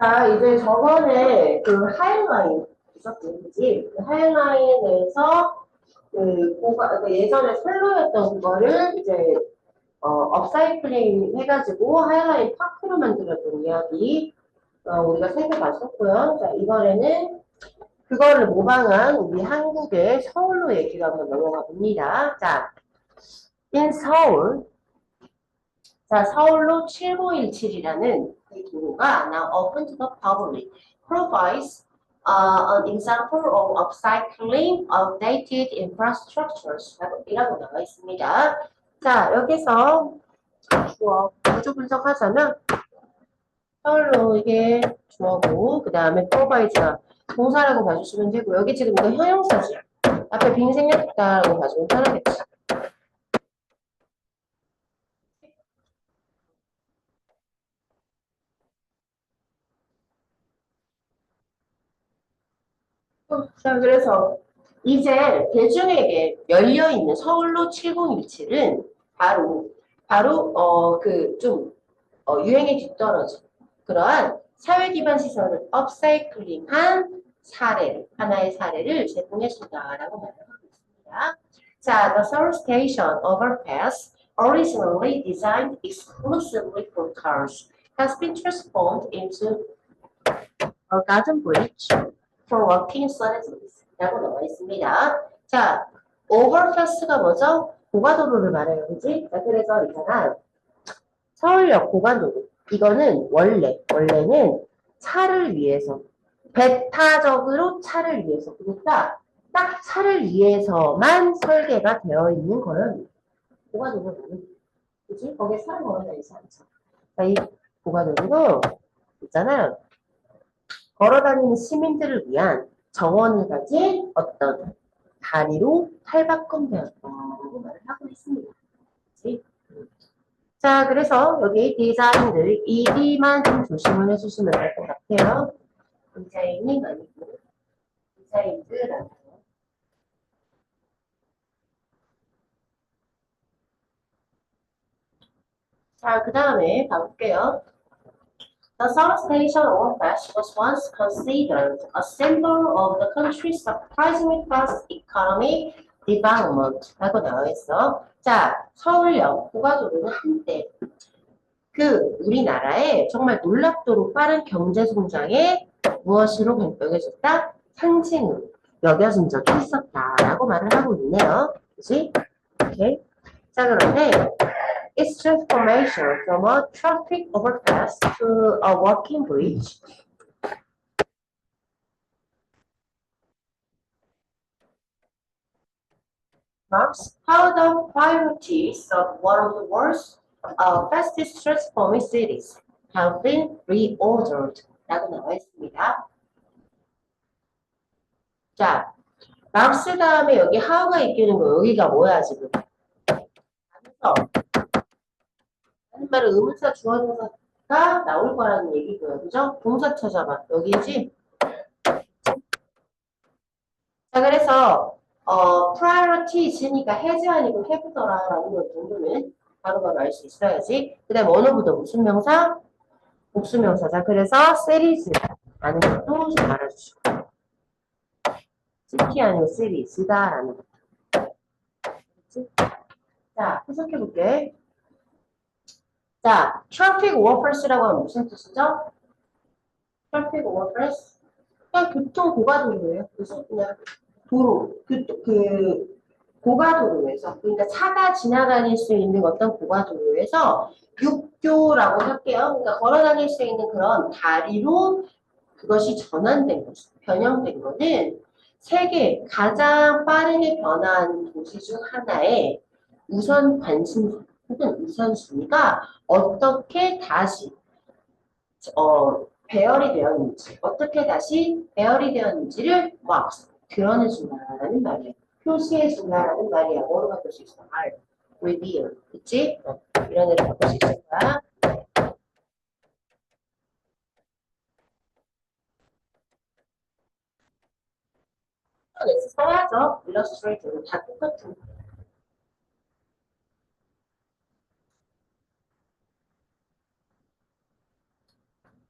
자, 이제 저번에 그 하이라인 있었지, 그지? 그 하이라인에서 그 고가, 그 예전에 셀러였던 그거를 이제 어, 업사이클링 해가지고 하이라인 파크로 만들었던 이야기 어, 우리가 봤었고요. 자, 이번에는 그거를 모방한 우리 한국의 서울로 얘기가 한번 넘어가 봅니다. 자, in 서울 자, 서울로 7017이라는 그 도로가 now open to the public provides uh, an example of upcycling of dated infrastructures 이라고 나와 있습니다. 자, 여기서 주어 구조 분석하자면 서울로 이게 주어고 그 다음에 provide가 동사라고 봐주시면 되고 여기 지금 이거 형용사지 앞에 빙 생겼다라고 봐주면 편하겠지. 자, 그래서 이제 대중에게 열려 있는 서울로 7017은 바로, 바로, 어, 그, 좀, 어, 유행에 뒤떨어진 그러한 사회 기반 시설을 업사이클링한 사례를, 하나의 사례를 제공해준다라고 말을 하고 있습니다. 자, the Seoul Station overpass, originally designed exclusively for cars, has been transformed into a garden bridge for walking citizens 라고 나와 있습니다. 자, overpass가 뭐죠? 고가도로를 말해요. 그지? 자, 그래서 있잖아. 서울역 고가도로. 이거는 원래, 원래는 차를 위해서, 배타적으로 차를 위해서. 그러니까 딱 차를 위해서만 설계가 되어 있는 거는 고가도로는. 그지? 거기에 사람 걸어 다니지 않죠. 자, 이 고가도로도 있잖아요. 걸어다니는 시민들을 위한 정원을 가진 어떤 다리로 탈바꿈되었다라고 말을 하고 있습니다. 그치? 자, 그래서 여기 디자인들 ED만 좀 조심을 해주시면 될 것 같아요. 디자인이 아니고 디자인들 아니고 자, 그 다음에 가볼게요. The Seoul Station overpass was once considered a symbol of the country's surprisingly fast economic development. 라고 나와 있어. 자, 서울역 고가도로는 한때 그 우리나라의 정말 놀랍도록 빠른 경제 성장에 무엇으로 변경해줬다? 상징으로 여겨진 적이 있었다라고 말을 하고 있네요. 그지? 오케이. 자, 그런데 its transformation from a traffic overpass to a walking bridge marks how the priorities of one of the world's uh, fastest transforming cities have been reordered. 라고 나와 있습니다. 자, 막스 다음에 여기 how가 있기는 거 여기가 뭐야 지금? 그래서 하는 말은 의문사 주어동사가 나올 거라는 얘기고요. 그죠? 동사 찾아봐. 여기지? 자, 그래서 어, priority 있으니까 has 아니고 have더라 라는 것 정도는 바로바로 알 수 있어야지. 그 다음 어느부터 무슨 명사? 복수명사 자. 그래서 series라는 것도 좀 알아주시고. city 아니고 series다 라는 것. 그치? 자, 해석해볼게. 자, traffic workers라고 하면 무슨 뜻이죠? traffic workers? 그냥 교통 고가도로예요. 그래서 그냥 도로, 그, 그 고가도로에서 그러니까 차가 지나다닐 수 있는 어떤 고가도로에서 육교라고 할게요. 그러니까 걸어 다닐 수 있는 그런 다리로 그것이 전환된 것, 변형된 거는 세계 가장 빠르게 변한 도시 중 하나의 우선 관심 혹은 우선순위가 어떻게 다시 어, 배열이 되었는지, 어떻게 다시 배열이 되었는지를 막 드러내준다라는 말이에요. 표시해준다라는 말이야. 뭐로 바꿀 수 있어? 말. reveal. 그치? 어, 이런 애를 바꿀 수 있을 거야. 엑스 써야죠. 일러스트레이터는 다 똑같은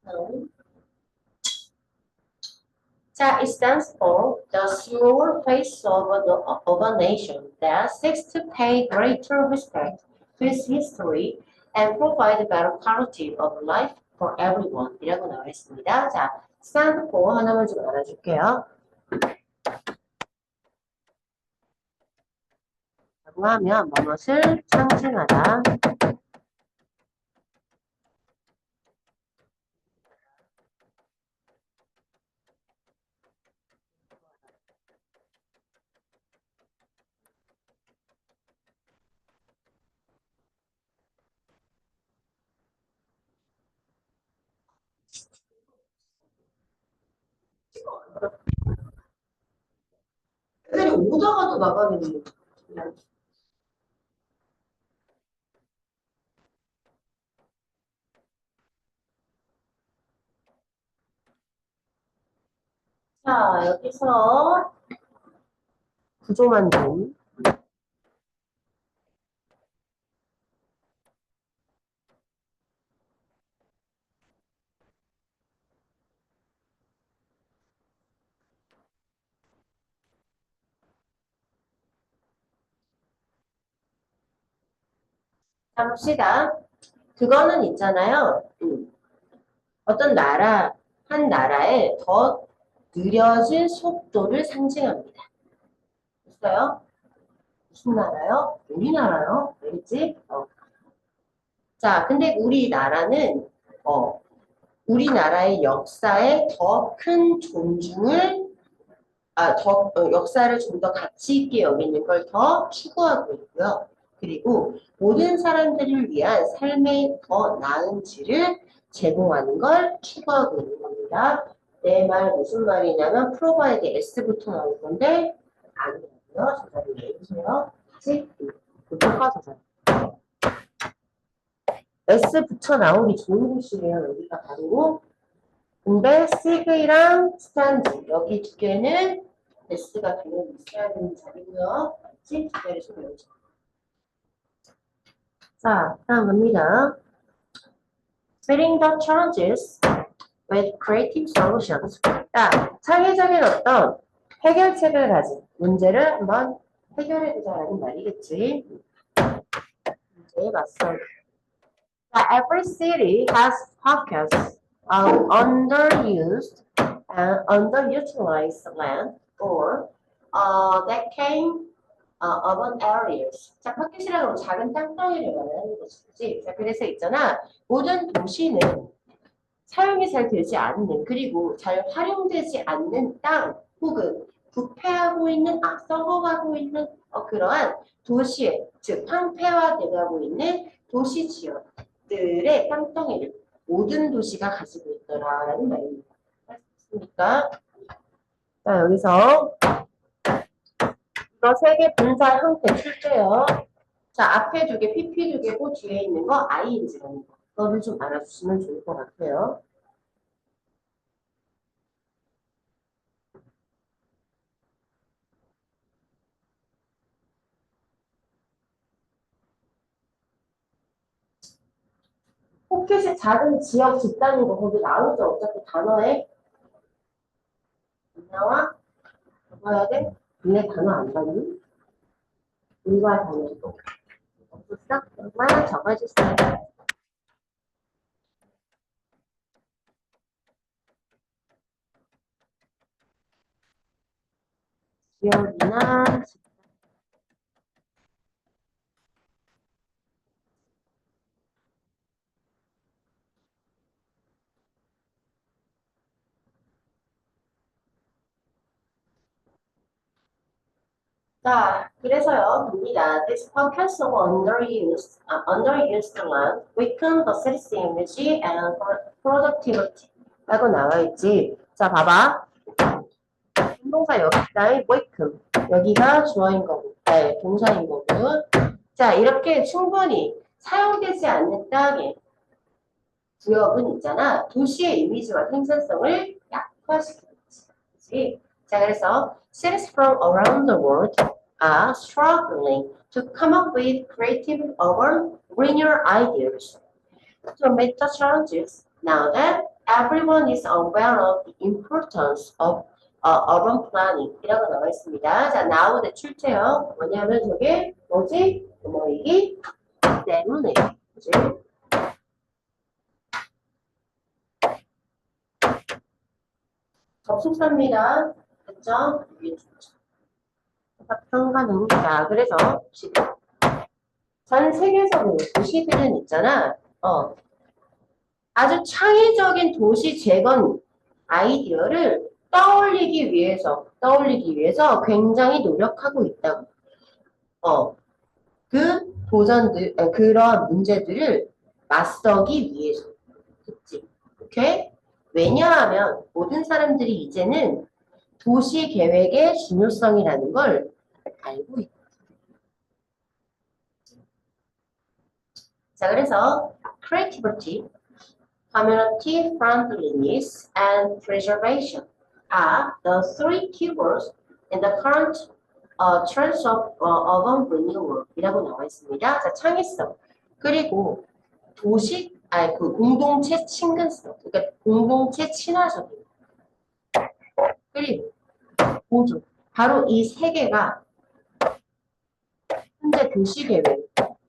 거. 다음. 자, it stands for the slower face of a, of a nation that seeks to pay greater respect to its history and provide better quality of life for everyone. 이라고 나와 있습니다. 자, stand for 하나만 좀 알아줄게요. 라고 하면 무엇을 상징하다. 오다가도 나가겠네. 자, 여기서 구조 만듦. 자, 봅시다. 그거는 있잖아요. 음. 어떤 나라, 한 나라의 더 느려진 속도를 상징합니다. 됐어요? 무슨 나라요? 우리나라요? 왜지? 어. 자, 근데 우리나라는 어, 우리나라의 역사에 더 큰 존중을 아, 더 어, 역사를 좀 더 가치 있게 여기는 걸 더 추구하고 있고요. 그리고 모든 사람들을 위한 삶의 더 나은 질을 제공하는 걸 추구하고 있는 겁니다. 내 말 무슨 말이냐면 프로바이드 S부터 나올 건데 아니고요. 저자리 내주세요. 다시 붙여서 저자리. S 붙여 나오기 좋은 곳이에요. 여기가 바로. 근데 시그이랑 스탠드 여기 두 개는 S가 당연히 있어야 되는 자리고요. 개를 좀 외우자. 자, 다음 갑니다. Fitting the challenges with creative solutions. 자, 창의적인 어떤 해결책을 가진 문제를 한번 해결해보자라는 말이겠지. 문제에 맞서. 자, every city has pockets of underused and underutilized land or uh, that came uh, urban areas. 자, 포켓이라는 건 작은 땅덩이를 말하는 것이지. 자, 그래서 있잖아. 모든 도시는 사용이 잘 되지 않는 그리고 잘 활용되지 않는 땅 혹은 부패하고 있는 아 썩어가고 있는 어, 그러한 도시의 즉 황폐화돼가고 있는 도시 지역들의 땅덩이를 모든 도시가 가지고 있더라라는 말입니다. 맞습니까? 자 여기서 이거 세개 분사 형태 출제요. 자 앞에 두 개 PP 두 개고 뒤에 있는 거 ING라는 거. 그거를 좀 알아주시면 좋을 것 같아요. 포켓이 작은 지역 집단인 거 거기 나오죠. 어차피 단어에 안 나와? 적어야 돼? 근데 단어 안 봤니? 일과 단어도 없었어? 정말 적어주세요. 지역이나 자, 그래서요, 봅니다. This podcast of underused, uh, underused land weaken the city's image and productivity. 라고 나와 있지. 자, 봐봐. 동사 여기다 weaken. 여기가 주어인 거고, 네, 동사인 거고. 자, 이렇게 충분히 사용되지 않는 땅의 구역은 있잖아. 도시의 이미지와 생산성을 약화시키지. 자, 그래서 cities from around the world are struggling to come up with creative urban greener ideas to meet the challenges now that everyone is aware of the importance of 어, urban planning이라고 나와 있습니다. 자, now 대출체요. 뭐냐면 저게 뭐지? 뭐이기 때문에 그지? 접속사입니다. 됐죠? 이게 좋죠. 합성가능. 자, 그래서 전 세계적으로 도시들은 있잖아. 어, 아주 창의적인 도시 재건 아이디어를 떠올리기 위해서, 떠올리기 위해서 굉장히 노력하고 있다고. 어, 그 도전들, 아, 그런 문제들을 맞서기 위해서. 그치? 오케이? 왜냐하면 모든 사람들이 이제는 도시 계획의 중요성이라는 걸 알고 있다. 자, 그래서 creativity, community friendliness, and preservation are the three keywords in the current uh, trends of uh, urban renewal 이라고 나와 있습니다. 자, 창의성. 그리고 도시, 아니, 그 공동체 친근성. 그러니까 공동체 친화적인. 그리고 보조. 바로 이 세 개가 현재 도시 계획,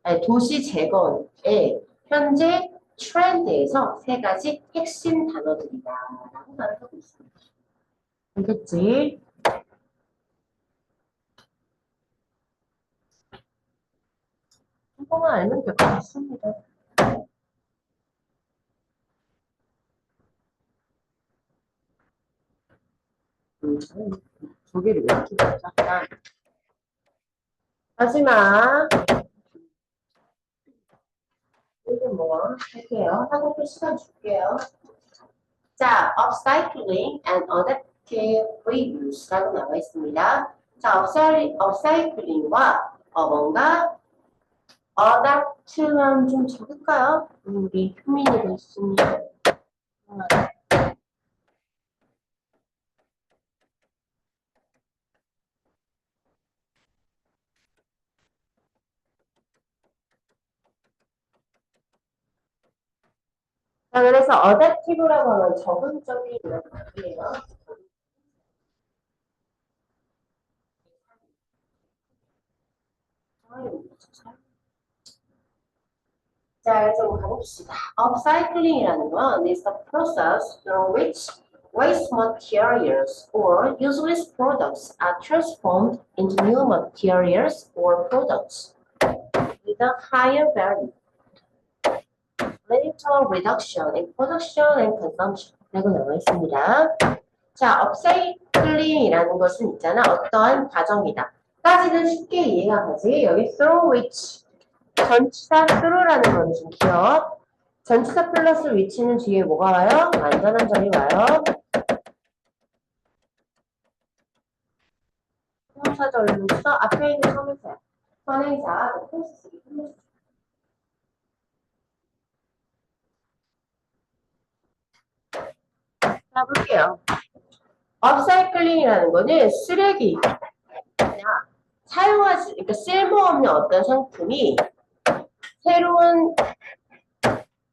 아니, 도시 재건의 현재 트렌드에서 세 가지 핵심 단어들이다 라고 말하고 있습니다. 알겠지? 한 번만 알면 될 것 같습니다. 조개를 왜 이렇게 작다? 마지막 이게 뭐 할게요. 한국어 시간 줄게요. 자, upcycling and adaptive reuse,라고 나와 있습니다. 자, upcycling, upcycling과 어, 뭔가 adapt만 좀 적을까요? 음, 우리 효민이도 있습니다. 자, 그래서 adaptive라고 하면 적응적인 이런 말이에요. 자, 그래서 한번 가봅시다. Upcycling이라는 건 is the process through which waste materials or useless products are transformed into new materials or products with a higher value. Little reduction in production and consumption 라고 나와 있습니다. 자, upcycling이라는 것은 있잖아. 어떠한 과정이다. 까지는 쉽게 이해가 가지. 여기 through which 전치사 through라는 건좀 기억. 전치사 플러스 which는 뒤에 뭐가 와요? 완전한 절이 와요. 형사절로서 앞에 있는 선행사. 선행사, 플러스 쓰기. 자, 볼게요. 업사이클링이라는 거는 쓰레기, 사용하지, 그러니까 쓸모없는 어떤 상품이 새로운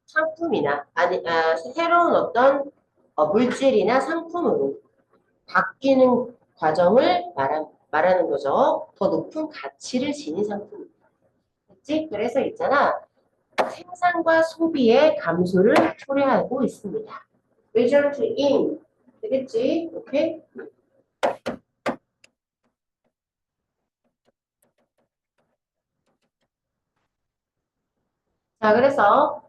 상품이나, 아니, 아, 새로운 어떤 어, 물질이나 상품으로 바뀌는 과정을 말하, 말하는 거죠. 더 높은 가치를 지닌 상품. 그치? 그래서 있잖아. 생산과 소비의 감소를 초래하고 있습니다. result in 되겠지? 오케이? 자, 그래서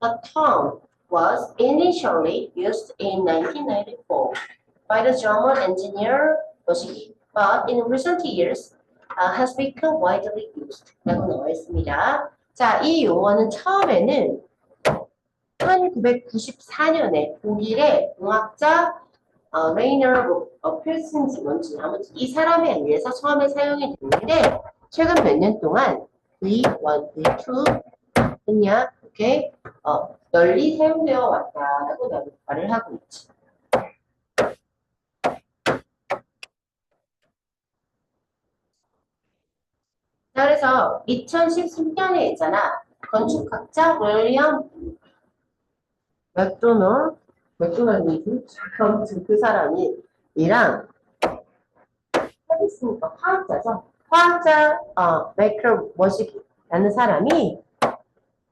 the term was initially used in 1994 by the German engineer Boschke, but in recent years uh, has become widely used. 라고 나와 있습니다. 자, 이 용어는 처음에는 1994년에 독일의 공학자 어, 레이너 어, 필슨지 뭔지 아무튼 이 사람에 의해서 처음에 사용이 됐는데 최근 몇 년 동안 V1, V2 했냐 이렇게 어, 널리 사용되어 왔다라고 말을 하고 있지. 자, 그래서 2013년에 있잖아 건축학자 윌리엄 멀뚱한 미술? 아무튼 그 사람이 이랑 하겠습니까? 화학자죠. 화학자 어, 메이크로 머시기라는 사람이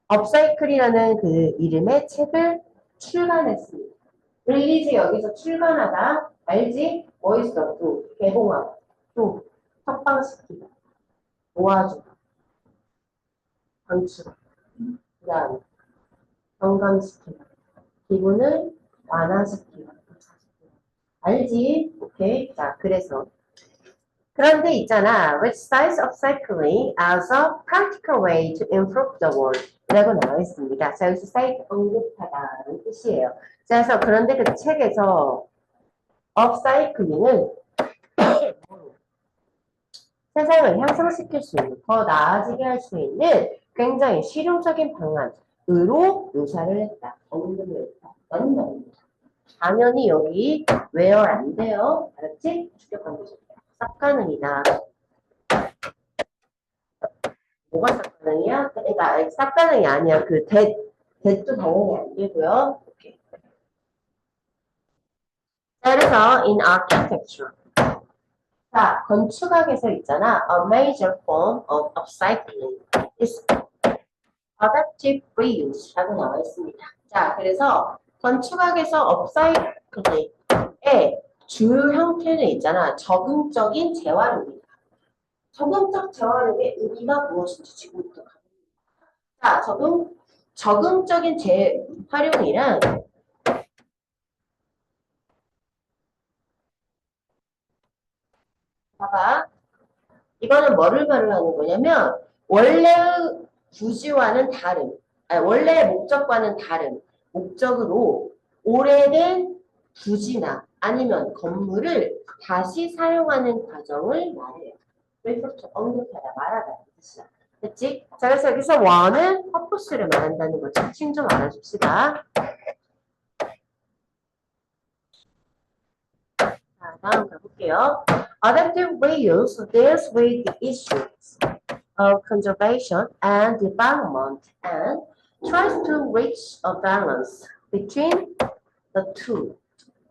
업사이클이라는 그 이름의 책을 출간했습니다. 릴리즈 여기서 출간하다 알지? 뭐 있어? 또 개봉하다 또 석방시키다 모아주다 방출하다 그 다음에 건강시키다 기분을 완화시키다 알지? 오케이 자 그래서 그런데 있잖아 which size of cycling as a practical way to improve the world 라고 나와 있습니다. 자, 여기서 사이트 언급하다는 뜻이에요. 자, 그래서 그런데 그 책에서 업사이클링은 세상을 향상시킬 수 있는, 더 나아지게 할 수 있는 굉장히 실용적인 방안으로 묘사를 했다. 언급을 했다. 라는 말입니다. 당연히 여기 where 안 돼요. 알았지? 주격한 거죠. 쌉가능이다. 뭐가 쌉가능이야? 그러니까 쌉가능이 아니야. 그 대, 대도 당연히 안 되고요. 그래서 in architecture. 자, 건축학에서 있잖아. A major form of upcycling is adaptive reuse.라고 나와 있습니다. 자, 그래서 건축학에서 업사이클링의 주요 형태는 있잖아. 적응적인 재활용입니다. 적응적 재활용의 의미가 무엇인지 지금부터. 자, 적응, 적응적인 재활용이란 봐봐. 이거는 뭐를 말하는 거냐면 원래의 부지와는 다른, 아니, 원래 목적과는 다른 목적으로 오래된 부지나 아니면 건물을 다시 사용하는 과정을 말해요. 그래서 언급하다 말하다 이 뜻이야. 됐지? 자, 그래서 여기서 원은 퍼포스를 말한다는 거죠. 칭좀 알아줍시다. 자, 다음 가볼게요. Adaptive reuse deals with the issues of conservation and development and tries to reach a balance between the two.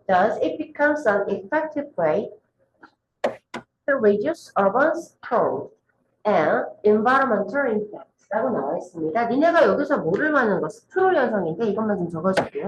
Thus, it becomes an effective way to reduce urban sprawl and environmental impacts. 라고 나와 있습니다. 니네가 여기서 뭐를 말하는 거? 스프롤 현상인데 이것만 좀 적어줄게요.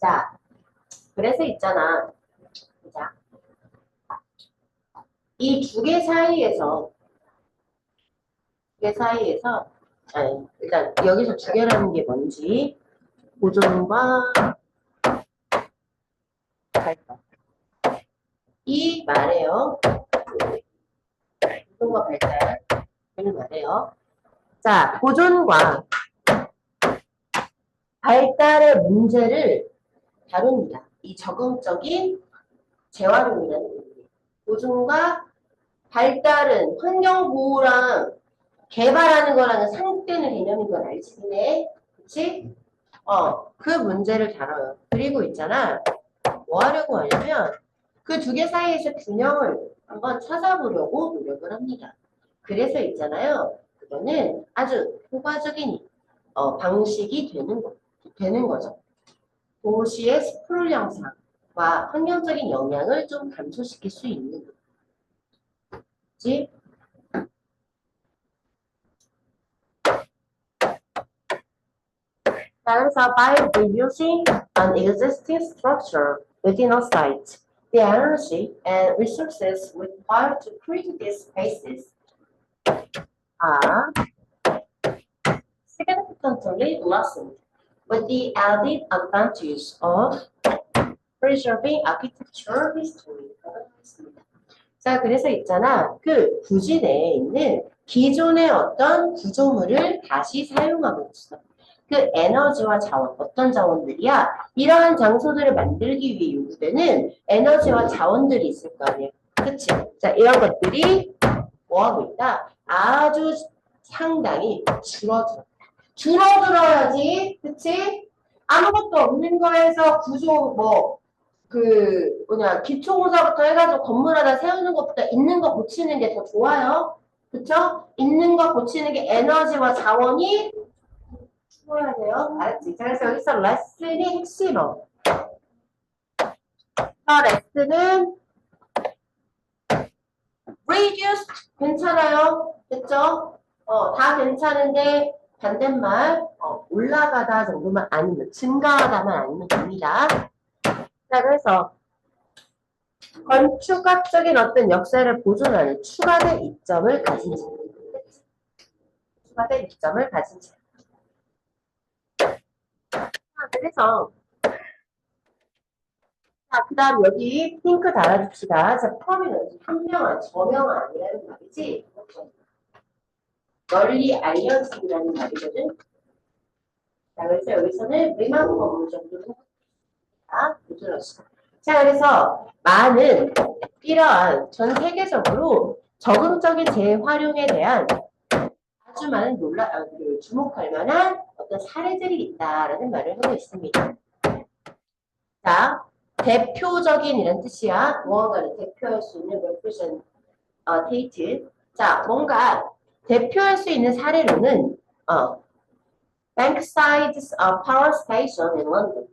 자, 그래서 있잖아. 자, 이 두 개 사이에서 두 개 사이에서 아니, 일단 여기서 두 개라는 게 뭔지 보존과 발달 이 말이에요. 보존과 발달 을 말해요. 자, 보존과 발달의 문제를 다룹니다. 이 적응적인 재활용이라는 의미. 보존과 발달은 환경보호랑 개발하는 거랑은 상대되는 개념인 건 알지, 근데? 그치? 어, 그 문제를 다뤄요. 그리고 있잖아. 뭐 하려고 하냐면, 그 두 개 사이에서 균형을 한번 찾아보려고 노력을 합니다. 그래서 있잖아요. 그거는 아주 효과적인 어, 방식이 되는, 거, 되는 거죠. 도시의 스프롤 양상과 환경적인 영향을 좀 감소시킬 수 있는 거지. 자, 그래서 by reusing an existing structure within a site, the energy and resources required to create these spaces are significantly lessened with the added advantage of preserving architecture history. 자, 그래서 있잖아. 그 부지 내에 있는 기존의 어떤 구조물을 다시 있어. 그 에너지와 자원, 어떤 자원들이야? 이러한 장소들을 만들기 위해 요구되는 에너지와 자원들이 있을 거 아니야. 그치? 자, 이런 것들이 뭐하고 있다? 아주 상당히 줄어들었다. 줄어들어야지, 그치? 아무것도 없는 거에서 구조, 뭐, 그, 뭐냐, 기초공사부터 해가지고 건물 하나 세우는 것보다 있는 거 고치는 게 더 좋아요. 그쵸? 있는 거 고치는 게 에너지와 자원이 풀어야 돼요. 알았지? 자, 그래서 여기서 레슨이 핵심어. 자, 레슨은 reduced 괜찮아요. 됐죠? 어, 다 괜찮은데 반대말 어, 올라가다 정도만 아니면 증가하다만 아니면 됩니다. 자, 그래서 건축학적인 어떤 역사를 보존하는 추가된 이점을 가진 책. 추가된 이점을 가진 책. 자, 그래서 자, 그 다음 여기 핑크 달아줍시다. 자, 프로미넌트, 현명한, 저명한 아니라는 말이지. 널리 알려지기라는 말이거든. 자, 그래서 여기서는 리마크 어느 정도는 자, 들었어. 자, 그래서 많은 이러한 전 세계적으로 적응적인 재활용에 대한 아주 많은 놀라, 아, 그 주목할 만한 어떤 사례들이 있다라는 말을 하고 있습니다. 자, 대표적인 이런 뜻이야. 무언가를 대표할 수 있는 representative. 자, 뭔가 대표할 수 있는 사례로는 어, Bankside's uh, power station in London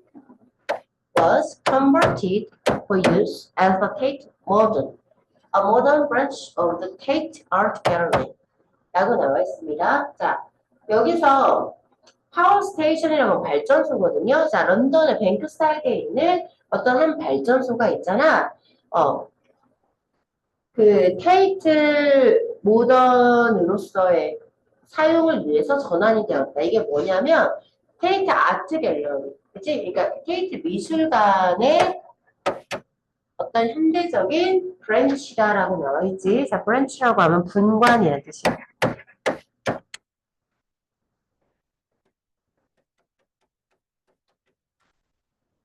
was converted for use as the Tate Modern, a modern branch of the Tate Art Gallery. 라고 나와 있습니다. 자, 여기서 파워 스테이션이라는 건 발전소거든요. 자, 런던의 뱅크 사이드에 있는 어떤 한 발전소가 있잖아. 어, 그 테이트 모던으로서의 사용을 위해서 전환이 되었다. 이게 뭐냐면 테이트 아트 갤러리, 그치? 그러니까 테이트 미술관의 어떤 현대적인 브랜치다라고 나와 있지. 자, 브랜치라고 하면 분관이라는 뜻이야.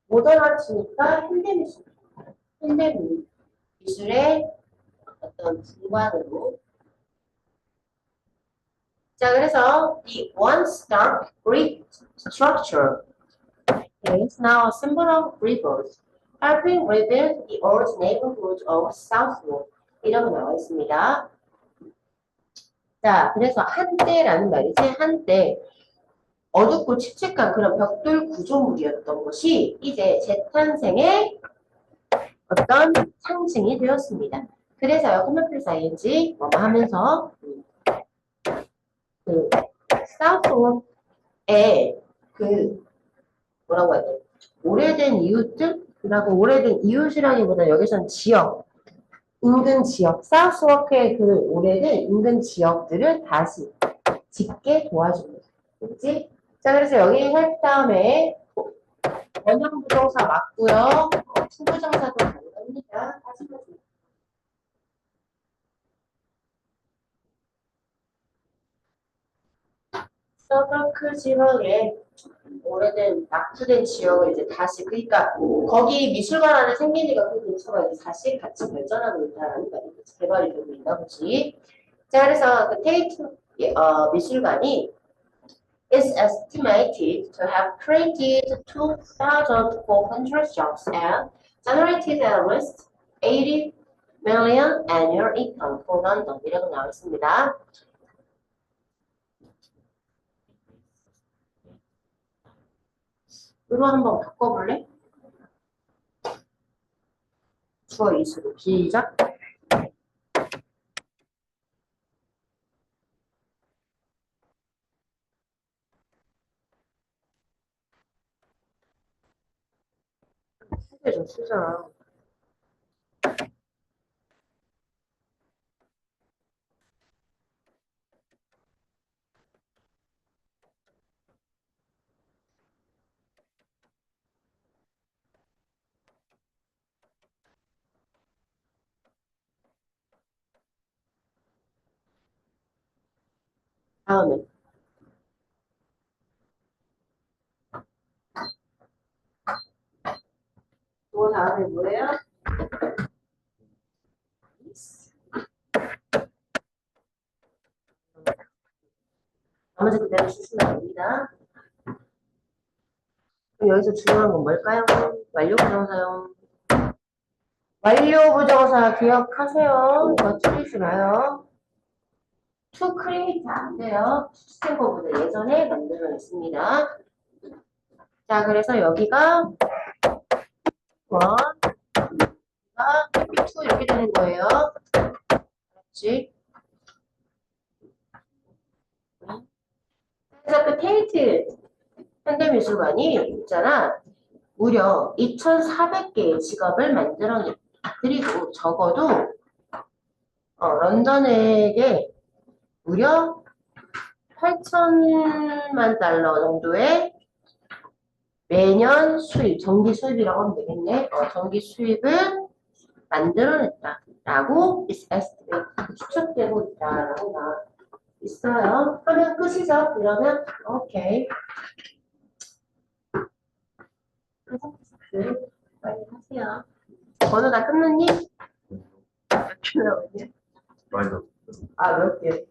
모던 아트니까 현대 미술, 현대 미술의 어떤 분관으로 자, 그래서 the once dark brick structure is now a symbol of rebirth, helping rebuild the old neighborhood of Southwood. 이라고 나와 있습니다. 자, 그래서 한때라는 말이지, 한때 어둡고 칙칙한 그런 벽돌 구조물이었던 것이 이제 재탄생의 어떤 상징이 되었습니다. 그래서요, 컴퓨터 사이언지 뭐 하면서 그 사우스워크의 그 뭐라고 해야 돼? 오래된 이웃들이라고 오래된 이웃이라기보다 여기서는 지역, 인근 지역, 사우스워크의 그 오래된 인근 지역들을 다시 짓게 도와줍니다. 그렇지? 자, 그래서 여기 할 다음에 원형부동사 맞고요. 어, 투부정사도 가능합니다. 다시 보세요. 서버 크 지역에 오래된 낙후된 지역을 이제 다시 그러니까 거기 미술관 안에 생기니까 그 근처가 이제 다시 같이 발전하고 있다라는 말이 개발이 되고 있나 보지. 자 그래서 그 테이트 어, 미술관이 is estimated to have created 2,400 jobs and generated at least 80 million annual income for London 이라고 나와 있습니다. 으로 한번 바꿔볼래? 주어 이수로 시작. 쓰게 다음에 뭐예요? 나머지 그대로 쓰시면 됩니다. 그럼 여기서 중요한 건 뭘까요? 완료 부정사용. 완료 부정사 기억하세요. 이거 틀리지 마요. to create 안 돼요. 시스템버보다 예전에 만들어 냈습니다. 자, 그래서 여기가 원, 여기가 two 이렇게 되는 거예요. 그렇지? 그래서 그 테이트 현대미술관이 있잖아. 무려 2,400개의 직업을 만들어냈다. 그리고 적어도 어, 런던에게 무려 8천만 달러 정도의 매년 수입, 정기 수입이라고 하면 되겠네. 어, 정기 수입을 만들어냈다. 라고 is estimated. 추측되고 있다 라고 나 있어요. 하면 끝이죠. 그러면 오케이. 네, 빨리 하세요. 번호 다 끝났니? 몇 개 나오니? 많이 더. 아, 몇 개?